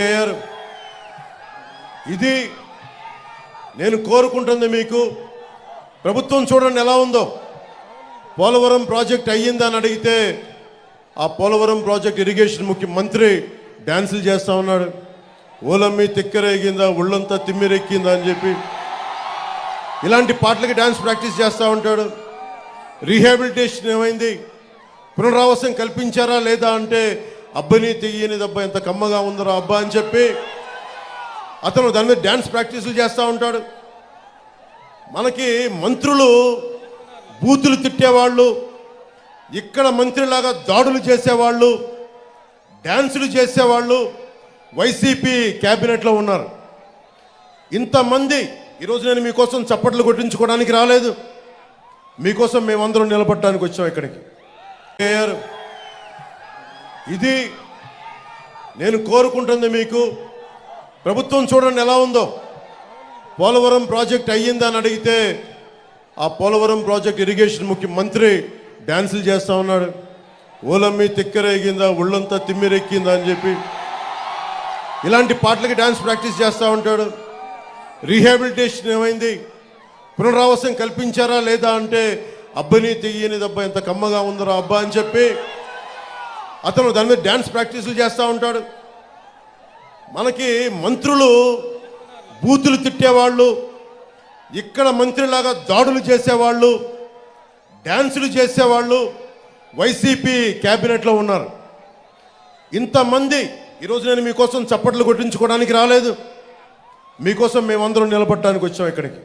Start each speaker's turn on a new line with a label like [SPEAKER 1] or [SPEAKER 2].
[SPEAKER 1] అయ్యారు ఇది నేను కోరుకుంటుంది మీకు. ప్రభుత్వం చూడండి ఎలా ఉందో. పోలవరం ప్రాజెక్ట్ అయ్యిందని అడిగితే ఆ పోలవరం ప్రాజెక్ట్ ఇరిగేషన్ ముఖ్యమంత్రి డ్యాన్సులు చేస్తా ఉన్నాడు. ఓలమ్మి తిక్కరేగిందా ఒళ్ళంతా తిమ్మిరెక్కిందా అని చెప్పి. ఇలాంటి పాటలకి డ్యాన్స్ ప్రాక్టీస్ చేస్తూ ఉంటాడు. రీహాబిలిటేషన్ ఏమైంది? పునరావాసం కల్పించారా లేదా అంటే అబ్బని తెయ్యని దెబ్బ ఎంత కమ్మగా ఉందరో అబ్బా అని చెప్పి అతను దాని మీద డ్యాన్స్ ప్రాక్టీసులు చేస్తూ ఉంటాడు. మనకి మంత్రులు బూతులు తిట్టేవాళ్ళు ఇక్కడ మంత్రిలాగా దాడులు చేసేవాళ్ళు డ్యాన్సులు చేసేవాళ్ళు వైసీపీ క్యాబినెట్లో ఉన్నారు. ఇంతమంది ఈరోజు నేను మీకోసం చప్పట్లు కొట్టించుకోవడానికి రాలేదు. మీకోసం మేమందరం నిలబడడానికి వచ్చాం ఇక్కడికి. ఇది నేను కోరుకుంటుంది మీకు. ప్రభుత్వం చూడండి ఎలా ఉందో. పోలవరం ప్రాజెక్ట్ అయ్యిందని అడిగితే ఆ పోలవరం ప్రాజెక్ట్ ఇరిగేషన్ ముఖ్యమంత్రి డ్యాన్సులు చేస్తూ ఉన్నాడు. ఓలమ్మి తిక్కరేగిందా ఒళ్ళంతా తిమ్మిరెక్కిందా అని చెప్పి. ఇలాంటి పాటలకి డ్యాన్స్ ప్రాక్టీస్ చేస్తూ ఉంటాడు. రీహాబిలిటేషన్ ఏమైంది? పునరావాసం కల్పించారా లేదా అంటే అబ్బని తెయ్యని దెబ్బ ఎంత కమ్మగా ఉందరో అబ్బా అని చెప్పి అతను దాని మీద డ్యాన్స్ ప్రాక్టీసులు చేస్తూ ఉంటాడు. మనకి మంత్రులు బూతులు తిట్టేవాళ్ళు ఇక్కడ మంత్రిలాగా దాడులు చేసేవాళ్ళు డ్యాన్సులు చేసేవాళ్ళు వైసీపీ క్యాబినెట్లో ఉన్నారు. ఇంతమంది ఈరోజు నేను మీకోసం చప్పట్లు కొట్టించుకోవడానికి రాలేదు. మీకోసం మేమందరం నిలబడటానికి వచ్చాం ఇక్కడికి.